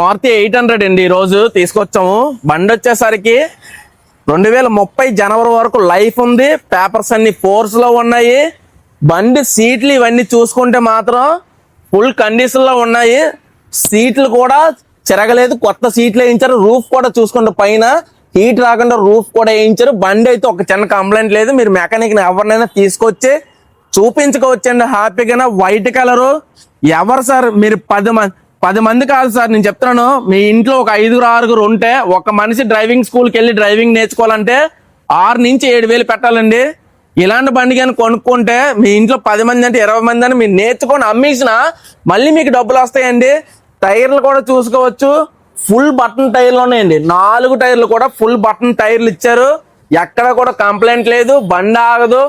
Maruti eight hundred అండి ఈ రోజు తీసుకొచ్చాము. బండి వచ్చేసరికి రెండు వేల ముప్పై జనవరి వరకు లైఫ్ ఉంది. పేపర్స్ అన్ని ఫోర్స్లో ఉన్నాయి. బండి సీట్లు ఇవన్నీ చూసుకుంటే మాత్రం ఫుల్ కండిషన్లో ఉన్నాయి. సీట్లు కూడా చెరగలేదు. కొత్త సీట్లు వేయించారు. రూఫ్ కూడా చూసుకుంటే పైన హీట్ రాకుండా రూఫ్ కూడా వేయించారు. బండి అయితే ఒక చిన్న కంప్లైంట్ లేదు. మీరు మెకానిక్ని ఎవరినైనా తీసుకొచ్చి చూపించుకోవచ్చండి. హ్యాపీగా వైట్ కలరు ఎవరు సార్ మీరు పది మంది పది మంది కాదు సార్ నేను చెప్తున్నాను. మీ ఇంట్లో ఒక ఐదుగురు ఆరుగురు ఉంటే ఒక మనిషి డ్రైవింగ్ స్కూల్కి వెళ్ళి డ్రైవింగ్ నేర్చుకోవాలంటే ఆరు నుంచి ఏడు వేలు పెట్టాలండి. ఇలాంటి బండి కానీ కొనుక్కుంటే మీ ఇంట్లో పది మంది అంటే ఇరవై మంది అని మీరు నేర్చుకొని అమ్మేసిన మళ్ళీ మీకు డబ్బులు వస్తాయండి. టైర్లు కూడా చూసుకోవచ్చు. ఫుల్ బటన్ టైర్లు ఉన్నాయండి. నాలుగు టైర్లు కూడా ఫుల్ బటన్ టైర్లు ఇచ్చారు. ఎక్కడ కూడా కంప్లైంట్ లేదు బండి ఆగదు.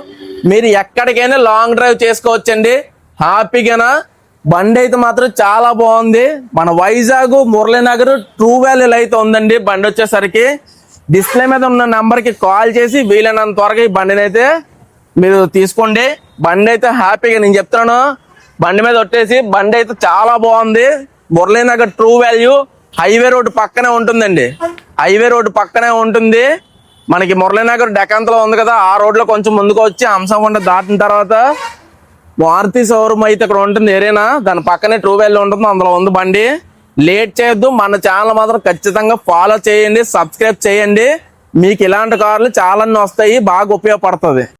మీరు ఎక్కడికైనా లాంగ్ డ్రైవ్ చేసుకోవచ్చండి. హ్యాపీగానా బండి అయితే మాత్రం చాలా బాగుంది. మన వైజాగ్ మురళీనగర్ ట్రూ వ్యాలీలో అయితే ఉందండి. బండి వచ్చేసరికి డిస్ప్లే మీద ఉన్న నెంబర్కి కాల్ చేసి వీలైనంత త్వరగా ఈ బండిని అయితే మీరు తీసుకోండి. బండి అయితే హ్యాపీగా నేను చెప్తున్నాను. బండి మీద వచ్చేసి బండి అయితే చాలా బాగుంది. Muralinagar True Value highway road పక్కనే ఉంటుందండి. హైవే రోడ్ పక్కనే ఉంటుంది. మనకి మురళీనగర్ డెకంతలో ఉంది కదా ఆ రోడ్లో కొంచెం ముందుకు వచ్చి హంసకొండ దాటిన తర్వాత మారుతి షోరూమ్ అయితే ఇక్కడ ఉంటుంది ఏరేనా? దాని పక్కనే ట్రూ వేల్ ఉంటుంది అందులో ఉంది బండి. లేట్ చేయొద్దు మన ఛానల్ మాత్రం ఖచ్చితంగా ఫాలో చేయండి సబ్స్క్రైబ్ చేయండి. మీకు ఇలాంటి కార్లు చాలా వస్తాయి బాగా ఉపయోగపడుతుంది.